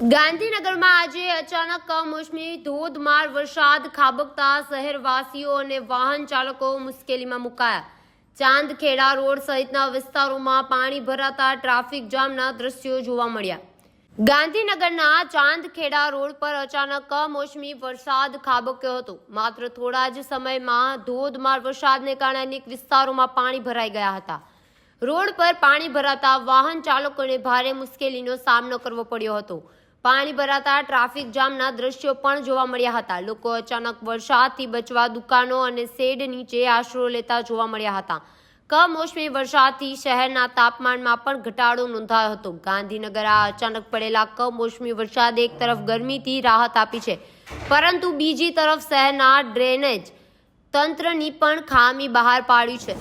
ગાંધીનગરમાં આજે અચાનક કમોસમી ધોધમાર વરસાદ, ખાબકતા શહેરવાસીઓ અને વાહન ચાલકો મુશ્કેલીમાં મુકાયા. ચાંદખેડા રોડ સહિતના વિસ્તારોમાં પાણી ભરાતા ટ્રાફિક જામના દ્રશ્યો જોવા મળ્યા. ગાંધીનગરના ચાંદખેડા રોડ પર અચાનક કમોસમી વરસાદ ખાબક્યો હતો. માત્ર થોડા જ સમયમાં ધોધમાર વરસાદને કારણે અનેક વિસ્તારોમાં પાણી ભરાઈ ગયા હતા. રોડ પર પાણી ભરાતા વાહન ચાલકોને ભારે મુશ્કેલીનો સામનો કરવો પડ્યો હતો. પાણી ભરાતા ટ્રાફિક જામના દ્રશ્યો પણ જોવા મળ્યા હતા. લોકો અચાનક વરસાદથી બચવા દુકાનો અને શેડ નીચે આશરો લેતા જોવા મળ્યા હતા. કમોસમી વરસાદથી શહેરના તાપમાનમાં પણ ઘટાડો નોંધાયો હતો. ગાંધીનગર આ અચાનક પડેલા કમોસમી વરસાદે એક તરફ ગરમીથી રાહત આપી છે, પરંતુ બીજી તરફ શહેરના ડ્રેનેજ તંત્રની પણ ખામી બહાર પાડી છે.